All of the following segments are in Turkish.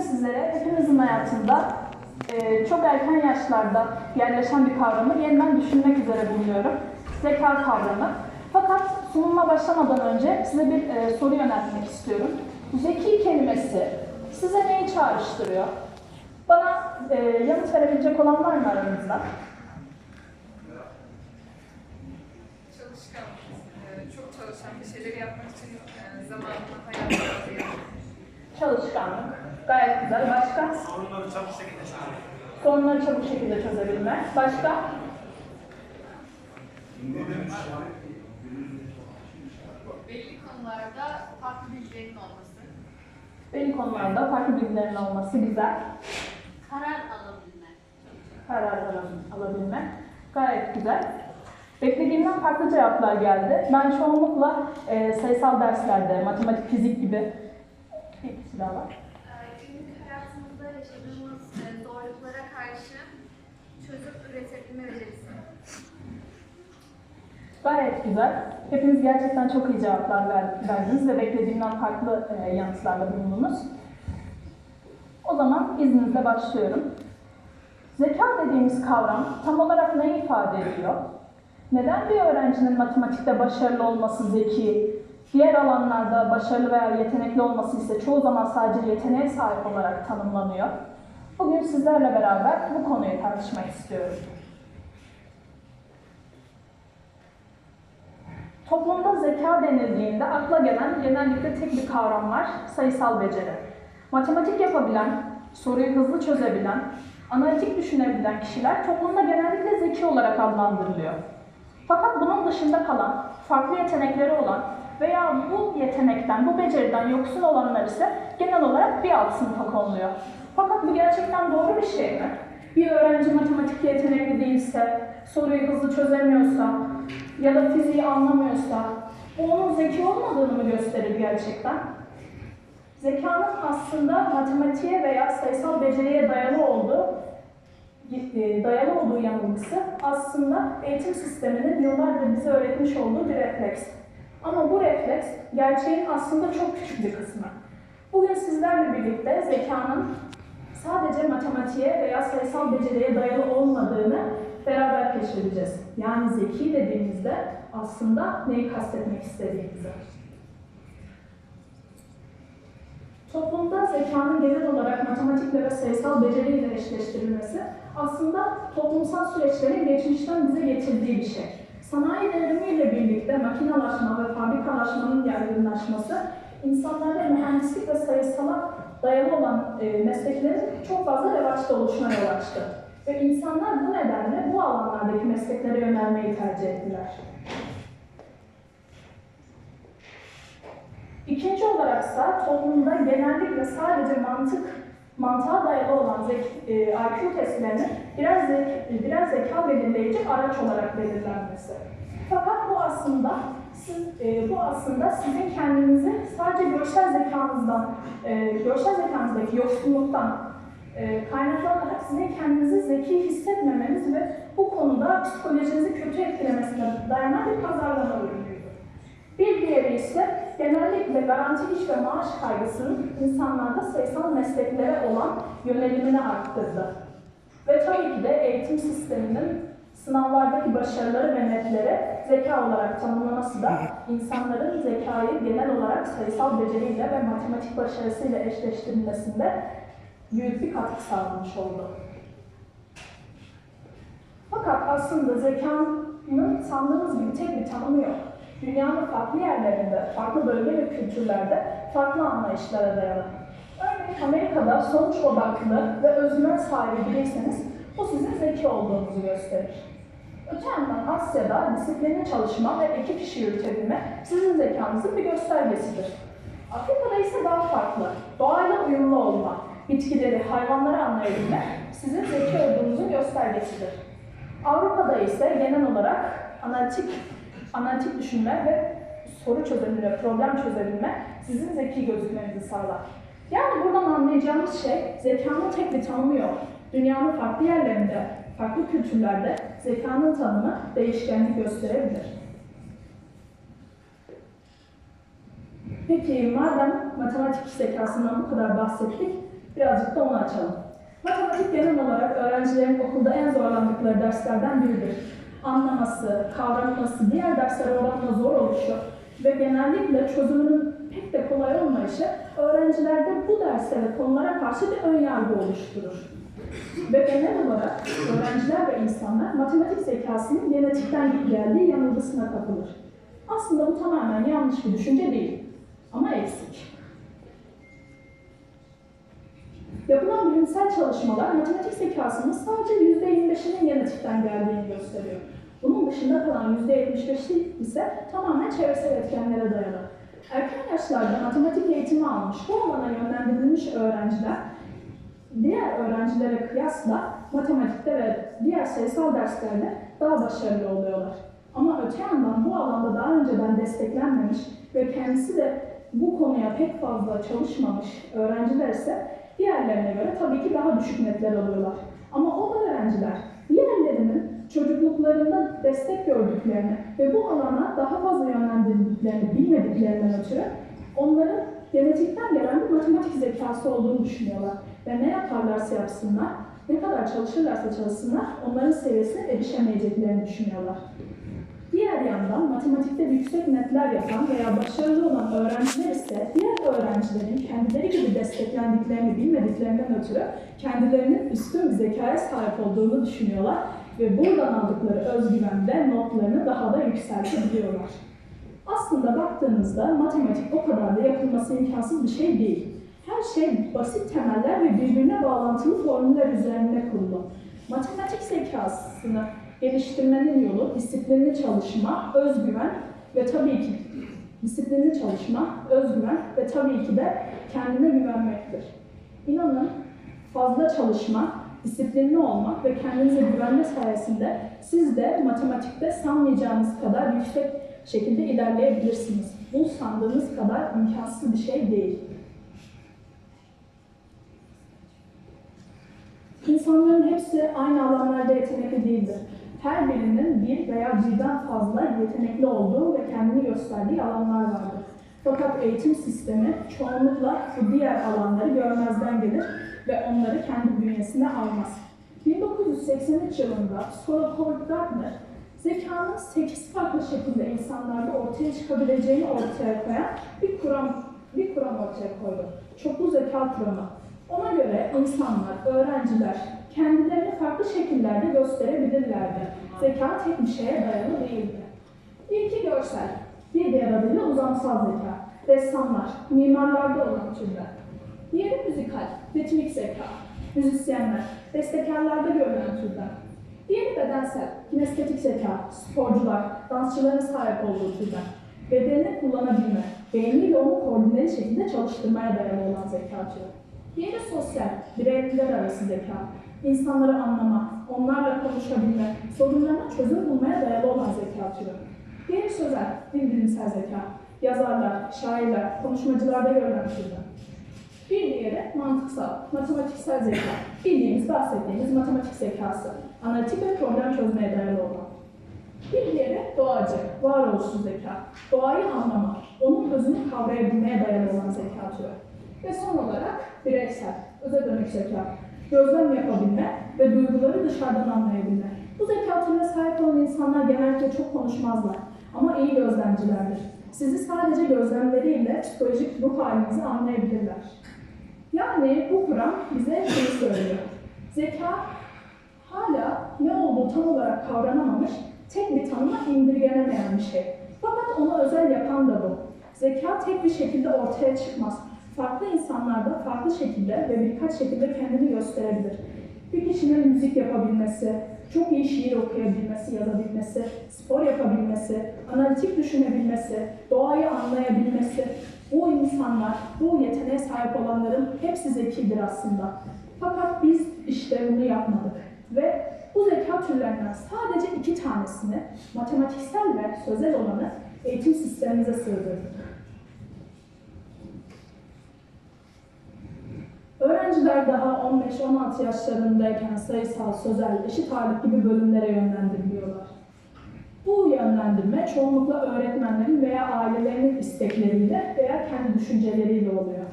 sizlere hepimizin hayatında e, çok erken yaşlarda yerleşen bir kavramı yeniden düşünmek üzere bulunuyorum. Zeka kavramı. Fakat sunuma başlamadan önce size bir e, soru yöneltmek istiyorum. Zeki kelimesi size neyi çağrıştırıyor? Bana e, yanıt verebilecek olan var mı aranızda? Çalışkan, e, çok çalışan bir şeyleri yapmak için e, zamanını, hayatını. Çalışkanlık. Gayet güzel. Başka? Sorunları çabuk şekilde çözmek. Sorunları çabuk şekilde çözebilme. Başka? belli konularda farklı bilgilerin olması, Belli konularda farklı bilgilerin olması güzel. karar alabilme. karar ala- alabilme. Gayet güzel. Beklediğimden farklı cevaplar geldi. Ben çoğunlukla e, sayısal derslerde, matematik, fizik gibi var. Ee, Günlük hayatımızda yaşadığımız e, zorluklara karşı çözüm üretebilme becerisi. Gayet güzel. Hepiniz gerçekten çok iyi cevaplar ver- verdiniz ve beklediğimden farklı e, yanıtlarda bulundunuz. O zaman izninizle başlıyorum. Zeka dediğimiz kavram tam olarak ne ifade ediyor? Neden bir öğrencinin matematikte başarılı olması zeki, diğer alanlarda başarılı veya yetenekli olması ise çoğu zaman sadece yeteneğe sahip olarak tanımlanıyor? Bugün sizlerle beraber bu konuyu tartışmak istiyorum. Toplumda zeka denildiğinde akla gelen genellikle tek bir kavram var, sayısal beceri. Matematik yapabilen, soruyu hızlı çözebilen, analitik düşünebilen kişiler toplumda genellikle zeki olarak adlandırılıyor. Fakat bunun dışında kalan, farklı yetenekleri olan veya bu yetenekten, bu beceriden yoksun olanlar ise genel olarak bir alt sınıfa konuluyor. Fakat bu gerçekten doğru bir şey mi? Bir öğrenci matematik yetenekli değilse, soruyu hızlı çözemiyorsa ya da fiziği anlamıyorsa, bu onun zeki olmadığını mı gösterir gerçekten? Zekanın aslında matematiğe veya sayısal beceriye dayalı olduğu e, dayalı olduğu yanılgısı aslında eğitim sisteminin yıllardır bize öğretmiş olduğu bir refleks. Ama bu refleks gerçeğin aslında çok küçük bir kısmı. Bugün sizlerle birlikte zekanın sadece matematiğe veya sayısal beceriye dayalı olmadığını beraber keşfedeceğiz. Yani zeki dediğimizde aslında neyi kastetmek istediğimizi. Toplumda zekanın genel olarak matematikle ve sayısal beceriyle eşleştirilmesi aslında toplumsal süreçlerin geçmişten bize getirdiği bir şey. Sanayi devrimiyle birlikte makinalaşma ve fabrikalaşmanın yaygınlaşması insanlarda mühendislik ve sayısala dayalı olan e, mesleklerin çok fazla revaçta oluşuna yol açtı. Ve insanlar bu nedenle bu alanlardaki mesleklere yönelmeyi tercih ettiler. İkinci olaraksa toplumda genellikle sadece mantık, mantığa dayalı olan zek, e, IQ testlerinin birer, zek, birer zeka belirleyici araç olarak belirlenmesi. Fakat bu aslında siz, e, bu aslında sizin kendinizi sadece görsel zekanızdan, e, görsel zekanızdaki yoksunluktan e, kaynaklanarak sizin kendinizi zeki hissetmemeniz ve bu konuda psikolojinizi kötü etkilemesine dayanan bir pazarlama ürünüydü. Bir diğeri ise genellikle garanti iş ve maaş kaygısının insanlarda sayısal mesleklere olan yönelimini arttırdı. Ve tabii ki de eğitim sisteminin sınavlardaki başarıları ve netleri zeka olarak tanımlaması da insanların zekayı genel olarak sayısal beceriyle ve matematik başarısıyla eşleştirilmesinde büyük bir katkı sağlamış oldu. Fakat aslında zekanın sandığımız gibi tek bir tanımı yok. Dünyanın farklı yerlerinde, farklı bölge ve kültürlerde farklı anlayışlara dayalı. Örneğin Amerika'da sonuç odaklı ve özgüven sahibi biriyseniz bu sizin zeki olduğunuzu gösterir. Öte yandan Asya'da disiplinli çalışma ve ekip işi yürütebilme sizin zekanızın bir göstergesidir. Afrika'da ise daha farklı, doğayla uyumlu olma, bitkileri, hayvanları anlayabilme sizin zeki olduğunuzun göstergesidir. Avrupa'da ise genel olarak analitik, analitik düşünme ve soru çözebilme, problem çözebilme sizin zeki gözükmenizi sağlar. Yani buradan anlayacağımız şey zekanın tek bir tanımı yok. Dünyanın farklı yerlerinde, farklı kültürlerde zekanın tanımı değişkenlik gösterebilir. Peki madem matematik zekasından bu kadar bahsettik, Birazcık da onu açalım. Matematik genel olarak öğrencilerin okulda en zorlandıkları derslerden biridir. Anlaması, kavraması diğer derslere oranla zor oluşu ve genellikle çözümünün pek de kolay olmayışı öğrencilerde bu derslere konulara karşı bir ön yargı oluşturur. Ve genel olarak öğrenciler ve insanlar matematik zekasının genetikten geldiği yanılgısına kapılır. Aslında bu tamamen yanlış bir düşünce değil ama eksik. Yapılan bilimsel çalışmalar matematik zekasının sadece %25'inin genetikten geldiğini gösteriyor. Bunun dışında kalan %75'i ise tamamen çevresel etkenlere dayalı. Erken yaşlarda matematik eğitimi almış, bu alana yönlendirilmiş öğrenciler diğer öğrencilere kıyasla matematikte ve diğer sayısal derslerde daha başarılı oluyorlar. Ama öte yandan bu alanda daha önceden desteklenmemiş ve kendisi de bu konuya pek fazla çalışmamış öğrenciler ise diğerlerine göre tabii ki daha düşük netler alıyorlar. Ama o öğrenciler diğerlerinin çocukluklarında destek gördüklerini ve bu alana daha fazla yönlendirildiklerini bilmediklerinden ötürü onların genetikten gelen bir matematik zekası olduğunu düşünüyorlar. Ve ne yaparlarsa yapsınlar, ne kadar çalışırlarsa çalışsınlar onların seviyesine erişemeyeceklerini düşünüyorlar. Diğer yandan matematikte yüksek netler yapan veya başarılı olan öğrenciler ise diğer öğrencilerin kendileri gibi desteklendiklerini bilmediklerinden ötürü kendilerinin üstün bir zekaya sahip olduğunu düşünüyorlar ve buradan aldıkları özgüvenle notlarını daha da yükseltebiliyorlar. Aslında baktığınızda matematik o kadar da yapılması imkansız bir şey değil. Her şey basit temeller ve birbirine bağlantılı formüller üzerine kurulu. Matematik zekasını geliştirmenin yolu disiplinli çalışma, özgüven ve tabii ki disiplinli çalışma, özgüven ve tabii ki de kendine güvenmektir. İnanın fazla çalışma, disiplinli olmak ve kendinize güvenme sayesinde siz de matematikte sanmayacağınız kadar yüksek şekilde ilerleyebilirsiniz. Bu sandığınız kadar imkansız bir şey değil. İnsanların hepsi aynı alanlarda yetenekli değildir. Her birinin bir veya birden fazla yetenekli olduğu ve kendini gösterdiği alanlar vardır. Fakat eğitim sistemi çoğunlukla bu diğer alanları görmezden gelir ve onları kendi bünyesine almaz. 1983 yılında Scholar Gardner, zekanın 8 farklı şekilde insanlarda ortaya çıkabileceğini ortaya koyan bir kuram, bir kuram ortaya koydu. Çoklu zeka kuramı. Ona göre insanlar, öğrenciler kendilerini farklı şekillerde gösterebilirlerdi. Zeka tek bir şeye dayalı değildi. İlki görsel, bir diğer adıyla uzamsal zeka. Ressamlar, mimarlarda olan türler. Diğeri müzikal, ritmik zeka. Müzisyenler, bestekarlarda görülen türden. Diğeri bedensel, kinestetik zeka, sporcular, dansçıların sahip olduğu türden. Bedenini kullanabilme, beyniyle onu koordineli şekilde çalıştırmaya dayalı olan zeka türü. Diğeri sosyal, bireyler arası zeka. İnsanları anlama, onlarla konuşabilme, sorunlarına çözüm bulmaya dayalı olan zeka türü. Diğeri sözel, dil bilimsel zeka. Yazarlar, şairler, konuşmacılarda görülen türden. Bir diğeri mantıksal, matematiksel zeka. Bildiğimiz, bahsettiğimiz matematik zekası. Analitik ve problem çözmeye dayalı olan. Bir diğeri doğacı, varoluşsuz zeka. Doğayı anlama, onun özünü kavrayabilmeye dayalı olan zeka türü. Ve son olarak bireysel, öze dönük zeka. Gözlem yapabilme ve duyguları dışarıdan anlayabilme. Bu zeka türüne sahip olan insanlar genellikle çok konuşmazlar ama iyi gözlemcilerdir. Sizi sadece gözlemleriyle psikolojik ruh halinizi anlayabilirler. Yani bu kuram bize şunu söylüyor. Zeka hala ne olduğu tam olarak kavranamamış, tek bir tanıma indirgenemeyen bir şey. Fakat onu özel yapan da bu. Zeka tek bir şekilde ortaya çıkmaz. Farklı insanlarda farklı şekilde ve birkaç şekilde kendini gösterebilir. Bir kişinin müzik yapabilmesi, çok iyi şiir okuyabilmesi, yazabilmesi, spor yapabilmesi, analitik düşünebilmesi, doğayı anlayabilmesi, bu insanlar, bu yeteneğe sahip olanların hepsi zekidir aslında. Fakat biz işte bunu yapmadık. Ve bu zeka türlerinden sadece iki tanesini, matematiksel ve sözel olanı eğitim sistemimize sığdırdık. Öğrenciler daha 15-16 yaşlarındayken sayısal, sözel, eşit ağırlık gibi bölümlere yönlendiriliyorlar. Bu yönlendirme çoğunlukla öğretmenlerin veya ailelerinin istekleriyle veya kendi düşünceleriyle oluyor.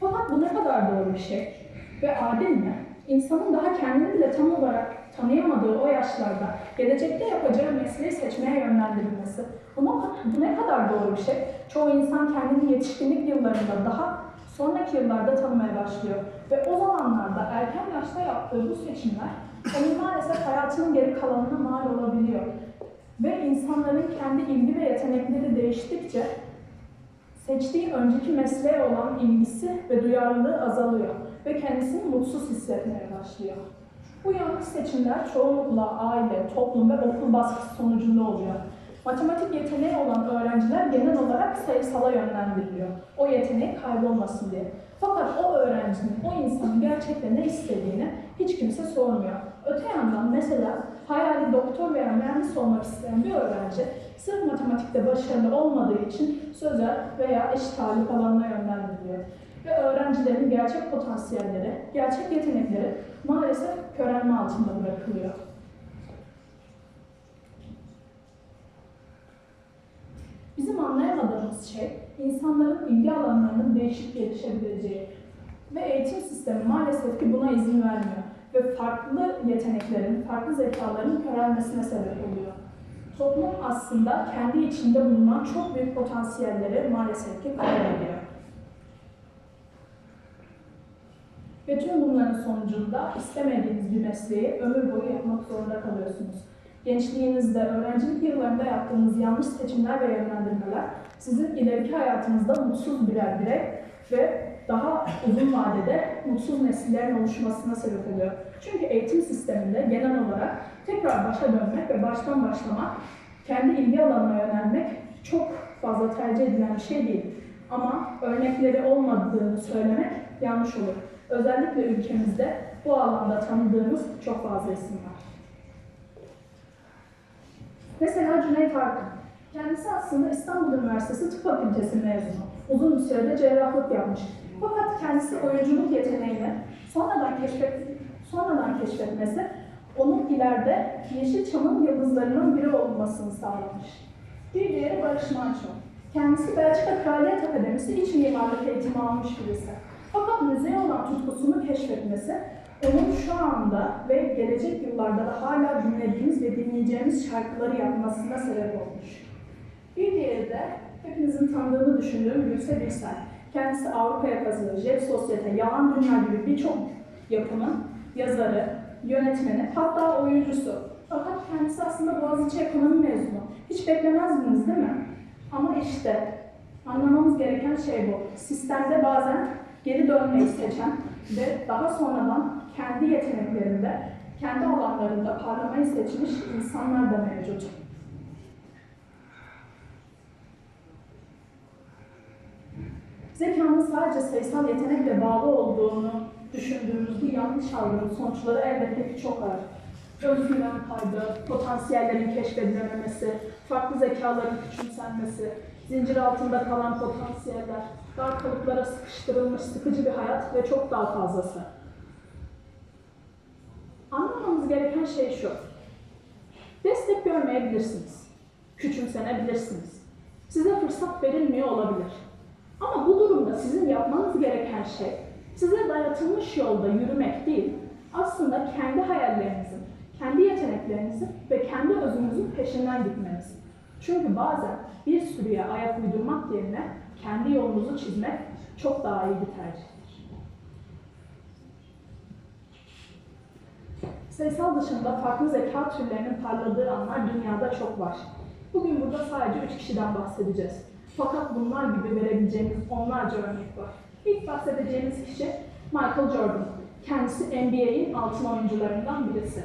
Fakat bu ne kadar doğru bir şey? Ve adil mi? İnsanın daha kendini bile tam olarak tanıyamadığı o yaşlarda gelecekte yapacağı mesleği seçmeye yönlendirilmesi. Bu, ne- bu ne kadar doğru bir şey? Çoğu insan kendini yetişkinlik yıllarında daha sonraki yıllarda tanımaya başlıyor. Ve o zamanlarda erken yaşta yaptığı bu seçimler onun maalesef hayatının geri kalanına mal olabiliyor. Ve insanların kendi ilgi ve yetenekleri değiştikçe seçtiği önceki mesleğe olan ilgisi ve duyarlılığı azalıyor ve kendisini mutsuz hissetmeye başlıyor. Bu yanlış seçimler çoğunlukla aile, toplum ve okul baskısı sonucunda oluyor. Matematik yeteneği olan öğrenciler genel olarak sayısala yönlendiriliyor. O yeteneği kaybolmasın diye. Fakat o öğrencinin, o insanın gerçekten ne istediğini hiç kimse sormuyor. Öte yandan mesela hayali doktor veya mühendis olmak isteyen bir öğrenci sırf matematikte başarılı olmadığı için sözel veya eşit ağırlık alanına yönlendiriliyor. Ve öğrencilerin gerçek potansiyelleri, gerçek yetenekleri maalesef körelme altında bırakılıyor. Anlayamadığımız şey, insanların ilgi alanlarının değişik gelişebileceği. Ve eğitim sistemi maalesef ki buna izin vermiyor. Ve farklı yeteneklerin, farklı zekaların körelmesine sebep oluyor. Toplum aslında kendi içinde bulunan çok büyük potansiyelleri maalesef ki kaybediyor. Ve tüm bunların sonucunda istemediğiniz bir mesleği ömür boyu yapmak zorunda kalıyorsunuz. Gençliğinizde, öğrencilik yıllarında yaptığınız yanlış seçimler ve yönlendirmeler sizin ileriki hayatınızda mutsuz birer birey ve daha uzun vadede mutsuz nesillerin oluşmasına sebep oluyor. Çünkü eğitim sisteminde genel olarak tekrar başa dönmek ve baştan başlamak, kendi ilgi alanına yönelmek çok fazla tercih edilen bir şey değil. Ama örnekleri olmadığını söylemek yanlış olur. Özellikle ülkemizde bu alanda tanıdığımız çok fazla isim var. Mesela Cüneyt Arkın. Kendisi aslında İstanbul Üniversitesi Tıp Fakültesi mezunu. Uzun bir sürede cerrahlık yapmış. Fakat kendisi oyunculuk yeteneğini sonradan, keşfet, sonradan keşfetmesi onun ileride Yeşilçam'ın yıldızlarının biri olmasını sağlamış. Bir diğeri Barış Manço. Kendisi Belçika Kraliyet Akademisi iç mimarlık eğitimi almış birisi. Fakat müziğe olan tutkusunu keşfetmesi onun şu anda ve gelecek yıllarda da hala dinlediğimiz ve dinleyeceğimiz şarkıları yapmasına sebep olmuş. Bir diğeri de hepinizin tanıdığını düşündüğüm Gülse Birsel. Kendisi Avrupa Yakası, Jet Sosyete, Yalan Dünya gibi birçok yapımın yazarı, yönetmeni, hatta oyuncusu. Fakat kendisi aslında Boğaziçi Ekonomi mezunu. Hiç beklemezdiniz değil mi? Ama işte anlamamız gereken şey bu. Sistemde bazen geri dönmeyi seçen ve daha sonradan kendi yeteneklerinde, kendi alanlarında parlamayı seçmiş insanlar da mevcut. Zekanın sadece sayısal yetenekle bağlı olduğunu düşündüğümüz bu yanlış algının sonuçları elbette ki çok ağır. Özgüven kaybı, potansiyellerin keşfedilememesi, farklı zekaların küçümsenmesi, zincir altında kalan potansiyeller, dar kalıplara sıkıştırılmış sıkıcı bir hayat ve çok daha fazlası. Anlamamız gereken şey şu. Destek görmeyebilirsiniz. Küçümsenebilirsiniz. Size fırsat verilmiyor olabilir. Ama bu sizin yapmanız gereken şey size dayatılmış yolda yürümek değil, aslında kendi hayallerinizin, kendi yeteneklerinizin ve kendi özünüzün peşinden gitmeniz. Çünkü bazen bir sürüye ayak uydurmak yerine kendi yolunuzu çizmek çok daha iyi bir tercihtir. Sayısal dışında farklı zeka türlerinin parladığı anlar dünyada çok var. Bugün burada sadece üç kişiden bahsedeceğiz. Fakat bunlar gibi verebileceğimiz onlarca örnek var. İlk bahsedeceğimiz kişi Michael Jordan. Kendisi NBA'in altın oyuncularından birisi.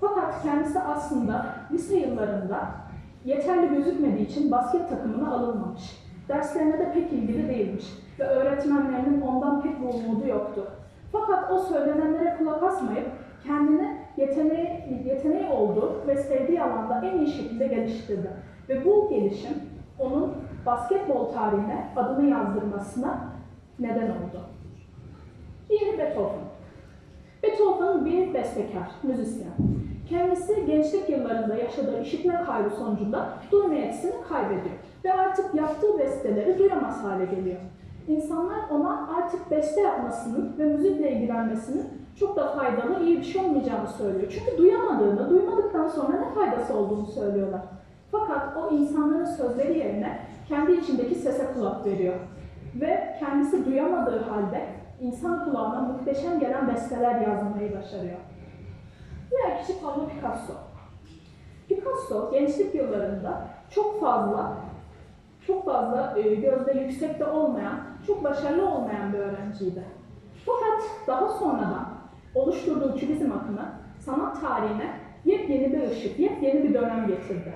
Fakat kendisi aslında lise yıllarında yeterli gözükmediği için basket takımına alınmamış. Derslerine de pek ilgili değilmiş ve öğretmenlerinin ondan pek bir umudu yoktu. Fakat o söylenenlere kulak asmayıp kendini yeteneği, yeteneği olduğu ve sevdiği alanda en iyi şekilde geliştirdi. Ve bu gelişim onun basketbol tarihine adını yazdırmasına neden oldu. Diğeri Beethoven. Beethoven bir bestekar, müzisyen. Kendisi gençlik yıllarında yaşadığı işitme kaybı sonucunda duyma yetisini kaybediyor ve artık yaptığı besteleri duyamaz hale geliyor. insanlar ona artık beste yapmasının ve müzikle ilgilenmesinin çok da faydalı, iyi bir şey olmayacağını söylüyor. Çünkü duyamadığını, duymadıktan sonra ne faydası olduğunu söylüyorlar. Fakat o insanların sözleri yerine kendi içindeki sese kulak veriyor. Ve kendisi duyamadığı halde insan kulağına muhteşem gelen besteler yazmayı başarıyor. Diğer kişi Pablo Picasso. Picasso gençlik yıllarında çok fazla çok fazla e, gözde yüksekte olmayan, çok başarılı olmayan bir öğrenciydi. Fakat daha sonradan oluşturduğu kübizm akımı sanat tarihine yepyeni bir ışık, yepyeni bir dönem getirdi.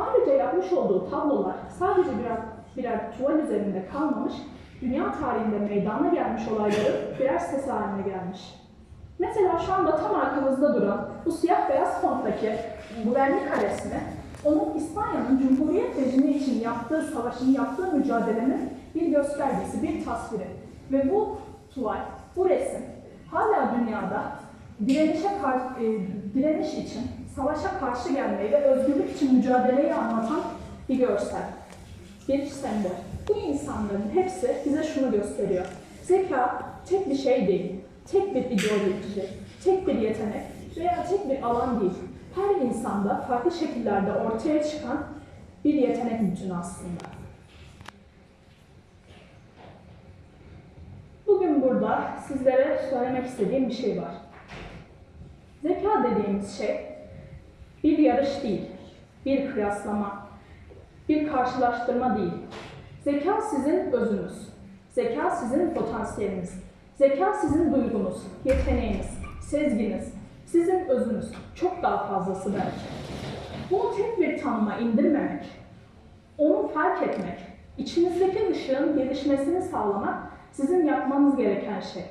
Ayrıca yapmış olduğu tablolar sadece birer, birer tuval üzerinde kalmamış, dünya tarihinde meydana gelmiş olayların birer ses haline gelmiş. Mesela şu anda tam arkamızda duran bu siyah beyaz fonttaki bu vernik resmi, onun İspanya'nın Cumhuriyet rejimi için yaptığı savaşın, yaptığı mücadelenin bir göstergesi, bir tasviri. Ve bu tuval, bu resim hala dünyada direnişe e, direniş için, savaşa karşı gelmeyi ve özgürlük için mücadeleyi anlatan bir görsel, bir sembol. Bu insanların hepsi bize şunu gösteriyor. Zeka tek bir şey değil, tek bir ideoloji, tek bir yetenek veya tek bir alan değil. Her insanda farklı şekillerde ortaya çıkan bir yetenek bütünü aslında. Bugün burada sizlere söylemek istediğim bir şey var. Zeka dediğimiz şey bir yarış değil, bir kıyaslama, bir karşılaştırma değil. Zeka sizin özünüz. Zeka sizin potansiyeliniz. Zeka sizin duygunuz, yeteneğiniz, sezginiz, sizin özünüz. Çok daha fazlası belki. Bunu tek bir tanıma indirmemek, onu fark etmek, içinizdeki ışığın gelişmesini sağlamak sizin yapmanız gereken şey.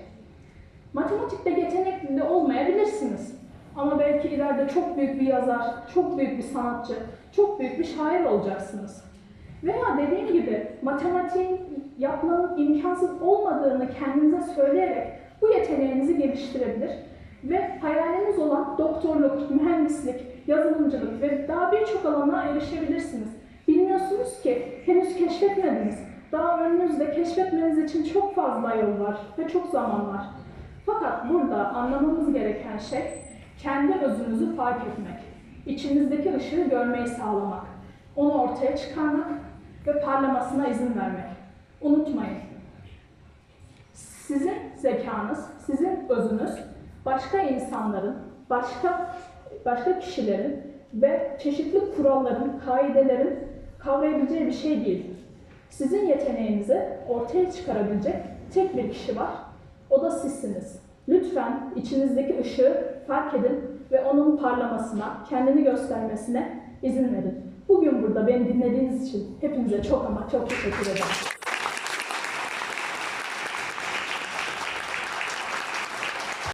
Matematikte yetenekli olmayabilirsiniz. Ama belki ileride çok büyük bir yazar, çok büyük bir sanatçı, çok büyük bir şair olacaksınız. Veya dediğim gibi matematiğin yapmanın imkansız olmadığını kendinize söyleyerek bu yeteneğinizi geliştirebilir ve hayaliniz olan doktorluk, mühendislik, yazılımcılık ve daha birçok alana erişebilirsiniz. Bilmiyorsunuz ki henüz keşfetmediniz. Daha önünüzde keşfetmeniz için çok fazla yol var ve çok zaman var. Fakat burada anlamamız gereken şey kendi özünüzü fark etmek. İçinizdeki ışığı görmeyi sağlamak. Onu ortaya çıkarmak ve parlamasına izin vermek. Unutmayın. Sizin zekanız, sizin özünüz başka insanların, başka başka kişilerin ve çeşitli kuralların, kaidelerin kavrayabileceği bir şey değil. Sizin yeteneğinizi ortaya çıkarabilecek tek bir kişi var. O da sizsiniz. Lütfen içinizdeki ışığı fark edin ve onun parlamasına, kendini göstermesine izin verin. Bugün burada beni dinlediğiniz için hepinize çok ama çok teşekkür ederim.